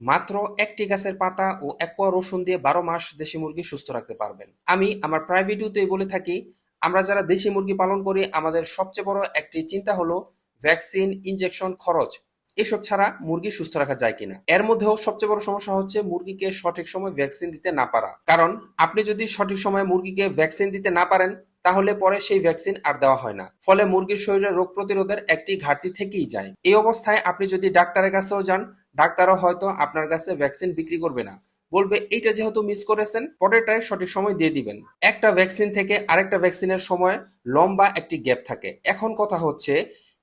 মাত্র একটি গাছের পাতা ও এক রসুন দিয়ে বারো মাস দেশি মুরগি সুস্থ রাখতে পারবেন। আমি আমার প্রায় ভিডিওতেই বলে থাকি, আমরা যারা দেশি মুরগি পালন করি, আমাদের সবচেয়ে বড় একটি চিন্তা হলো ভ্যাকসিন, ইনজেকশন খরচ। এসব ছাড়া মুরগি সুস্থ রাখা যায় কিনা? এর মধ্যেও সবচেয়ে বড় সমস্যা হচ্ছে মুরগিকে সঠিক সময় ভ্যাকসিন দিতে না পারা। কারণ আপনি যদি সঠিক সময়ে মুরগিকে ভ্যাকসিন দিতে না পারেন, তাহলে পরে সেই ভ্যাকসিন আর দেওয়া হয় না। ফলে মুরগির শরীরে রোগ প্রতিরোধের একটি ঘাটতি থেকেই যায়। এই অবস্থায় আপনি যদি ডাক্তারের কাছেও যান ডাক্তারও হয়তো আপনার কাছে ভ্যাকসিন বিক্রি করবে না। বলবে, এইটা যেহেতু মিস করেছেন পরেরটায় সঠিক সময় দিয়ে দিবেন। একটা ভ্যাকসিন থেকে আরেকটা ভ্যাকসিনের সময় লম্বা একটি গ্যাপ থাকে। এখন কথা হচ্ছে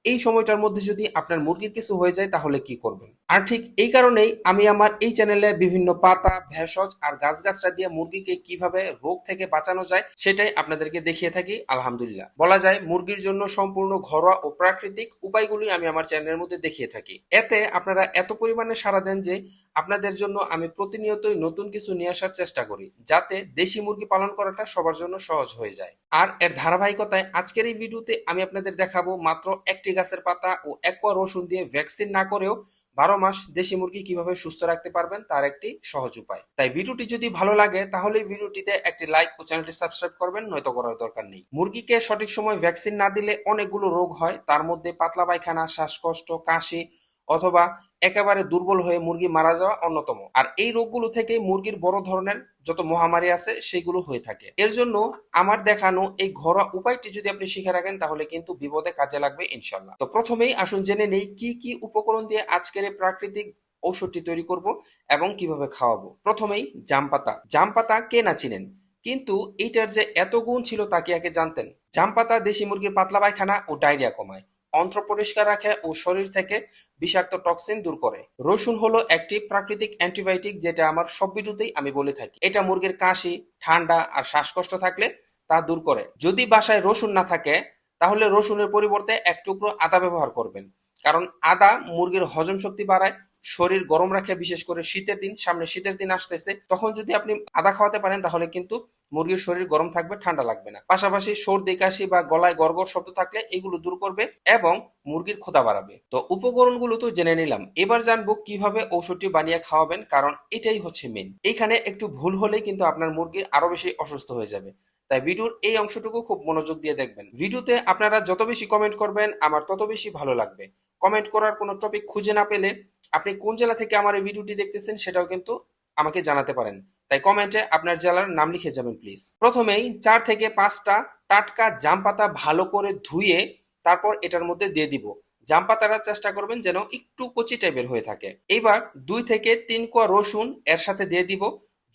এই সময়টার মধ্যে যদি আপনার মুরগির কিছু হয়ে যায়, তাহলে কি করবেন? আর ঠিক এই কারণেই আমি আমার এই চ্যানেলে বিভিন্ন পাতা, ভেষজ আর গাছগাছরা দিয়ে মুরগিকে কীভাবে রোগ থেকে বাঁচানো যায়, সেটাই আপনাদেরকে দেখিয়ে থাকি। আলহামদুলিল্লাহ। বলা যায়, মুরগির জন্য সম্পূর্ণ ঘরোয়া ও প্রাকৃতিক উপায়গুলি আমি আমার চ্যানেলের মধ্যে দেখিয়ে থাকি। এতে আপনারা এত পরিমাণে সাড়া দেন যে, আপনাদের জন্য আমি প্রতিনিয়তই নতুন কিছু নিয়ে আসার চেষ্টা করি, যাতে দেশি মুরগি পালন করাটা সবার জন্য সহজ হয়ে যায়। আর এর ধারাবাহিকতায় আজকের এই ভিডিওতে আমি আপনাদের দেখাবো মাত্র একটি গাছের পাতা ও এক রসুন দিয়ে ভ্যাকসিন না করেও বারো মাস দেশি মুরগি কীভাবে সুস্থ রাখতে পারবেন তার একটি সহজ উপায়। তাই ভিডিওটি যদি ভালো লাগে, তাহলে ভিডিওটিতে একটি লাইক ও চ্যানেলটি সাবস্ক্রাইব করবেন, নয়তো করার দরকার নেই। মুরগিকে সঠিক সময় ভ্যাকসিন না দিলে অনেকগুলো রোগ হয়, তার মধ্যে পাতলা পায়খানা, শ্বাসকষ্ট, কাশি অথবা একেবারে দুর্বল হয়ে মুরগি মারা যাওয়া অন্যতম। আর এই রোগগুলো থেকে মুরগির বড় ধরনের যত মহামারী আছে, সেগুলো হয়ে থাকে। এর জন্য আমার দেখানো এই ঘরোয়া উপায়টি যদি আপনি শিখে রাখেন, তাহলে কিন্তু বিপদে কাজে লাগবে ইনশাল্লাহ তো প্রথমেই আসুন জেনে নেই কি কি উপকরণ দিয়ে আজকের এই প্রাকৃতিক ঔষধটি তৈরি করব এবং কীভাবে খাওয়াবো। প্রথমেই জাম পাতা জাম পাতা কে না চিনেন? কিন্তু এইটার যে এত গুণ ছিল তা কি আগে জানতেন? জাম পাতা দেশি মুরগির পাতলা পায়খানা ও ডায়রিয়া কমায়। অন্ত্র পরিষ্কার রাখে ও শরীর থেকে বিষাক্ত টক্সিন দূর করে। রসুন হলো একটি প্রাকৃতিক অ্যান্টিবায়োটিক যেটা আমার সব ভিডিওতেই আমি বলে থাকি। এটা মুরগির কাশি, ঠান্ডা আর শ্বাসকষ্ট থাকলে তা দূর করে। যদি বাসায় রসুন না থাকে, তাহলে রসুনের পরিবর্তে এক টুকরো আদা ব্যবহার করবেন। কারণ আদা মুরগির হজম শক্তি বাড়ায় শরীর গরম রাখে, বিশেষ করে শীতের দিন, সামনে শীতের দিন আসতেছে, তখন যদি আপনি আদা খাওয়াতে পারেন, তাহলে কিন্তু মুরগির শরীর গরম থাকবে, ঠান্ডা লাগবে না। পাশাপাশি সর্দি, কাশি বা গলায় গড়গড় শব্দ থাকলে এগুলো দূর করবে এবং মুরগির ক্ষুধা বাড়াবে। তো উপকরণগুলো তো জেনে নিলাম। এবার জানব কীভাবে ঔষধটি বানিয়ে খাওয়াবেন, কারণ এটাই হচ্ছে মেন এখানে একটু ভুল হলেই কিন্তু আপনার মুরগির আরও বেশি অসুস্থ হয়ে যাবে। তাই ভিডিওর এই অংশটুকু খুব মনোযোগ দিয়ে দেখবেন। ভিডিওতে আপনারা যত বেশি কমেন্ট করবেন, আমার তত বেশি ভালো লাগবে। কমেন্ট করার কোনো টপিক খুঁজে না পেলে আপনি কোন জেলা থেকে আমার এই ভিডিওটি দেখতেছেন সেটাও কিন্তু আমাকে জানাতে পারেন। তাই কমেন্টে আপনার জেলার নাম লিখে যাবেন প্লিজ প্রথমেই চার থেকে পাঁচটা টাটকা জাম পাতা ভালো করে ধুয়ে তারপর এটার মধ্যে দিয়ে দিব। জাম পাতাটা চেষ্টা করবেন যেন একটু কচি টাইপের হয়ে থাকে। এবার দুই থেকে তিন কোয়া রসুন এর সাথে দিয়ে দিব।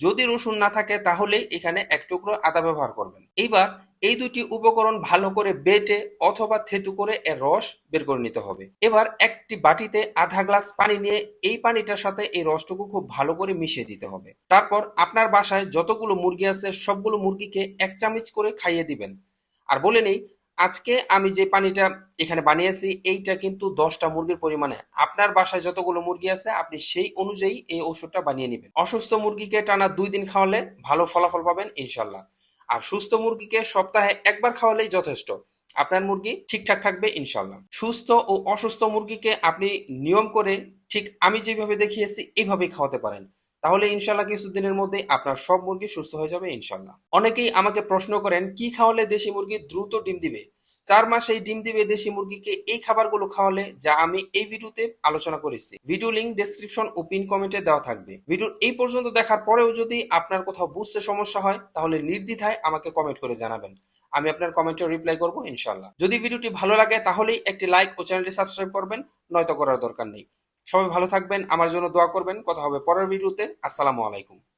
যদি রসুন না থাকে তাহলে এখানে এক টুকরো আদা ব্যবহার করবেন। এইবার এই দুটি উপকরণ ভালো করে বেটে অথবা থেতু করে এর রস বের করে নিতে হবে। এবার একটি বাটিতে আধা গ্লাস পানি নিয়ে এই পানিটার সাথে এই রসটুকু খুব ভালো করে মিশিয়ে দিতে হবে। তারপর আপনার বাসায় যতগুলো মুরগি আছে, সবগুলো মুরগিকে এক চামচ করে খাইয়ে দিবেন। আর বলে নেই, আজকে আমি যে পানিটা এখানে বানিয়েছি, এইটা কিন্তু দশটা মুরগির পরিমাণে। আপনার বাসায় যতগুলো মুরগি আছে, আপনি সেই অনুযায়ী এই ওষুধটা বানিয়ে নেবেন। অসুস্থ মুরগিকে টানা দুই দিন খাওয়ালে ভালো ফলাফল পাবেন ইনশাল্লাহ আর সুস্থ মুরগিকে সপ্তাহে একবার খাওয়ালেই যথেষ্ট। আপনার মুরগি ঠিকঠাক থাকবে ইনশাল্লাহ সুস্থ ও অসুস্থ মুরগিকে আপনি নিয়ম করে ঠিক আমি যেভাবে দেখিয়েছি এইভাবেই খাওয়াতে পারেন। তাহলে ইনশাল্লাহ কিছুদিনের মধ্যে আপনার সব মুরগি সুস্থ হয়ে যাবে ইনশাল্লাহ অনেকেই আমাকে প্রশ্ন করেন, কি খাওয়ালে দেশি মুরগি দ্রুত ডিম দিবে? চার মাস এই ডিম দিবে দেশি মুরগিকে এই খাবারগুলো খাওয়ালে, যা আমি এই ভিডিওতে আলোচনা করেছি। ভিডিও লিঙ্ক ডেসক্রিপশন ও পিন কমেন্টে দেওয়া থাকবে। ভিডিওর এই পর্যন্ত দেখার পরেও যদি আপনার কোথাও বুঝতে সমস্যা হয়, তাহলে নির্দ্বিধায় আমাকে কমেন্ট করে জানাবেন। আমি আপনার কমেন্টে রিপ্লাই করব ইনশাল্লাহ যদি ভিডিওটি ভালো লাগে, তাহলেই একটি লাইক ও চ্যানেলটি সাবস্ক্রাইব করবেন, নয়তো করার দরকার নেই। সবাই ভালো থাকবেন, আমার জন্য দোয়া করবেন। কথা হবে পরের ভিডিওতে। আসসালামু আলাইকুম।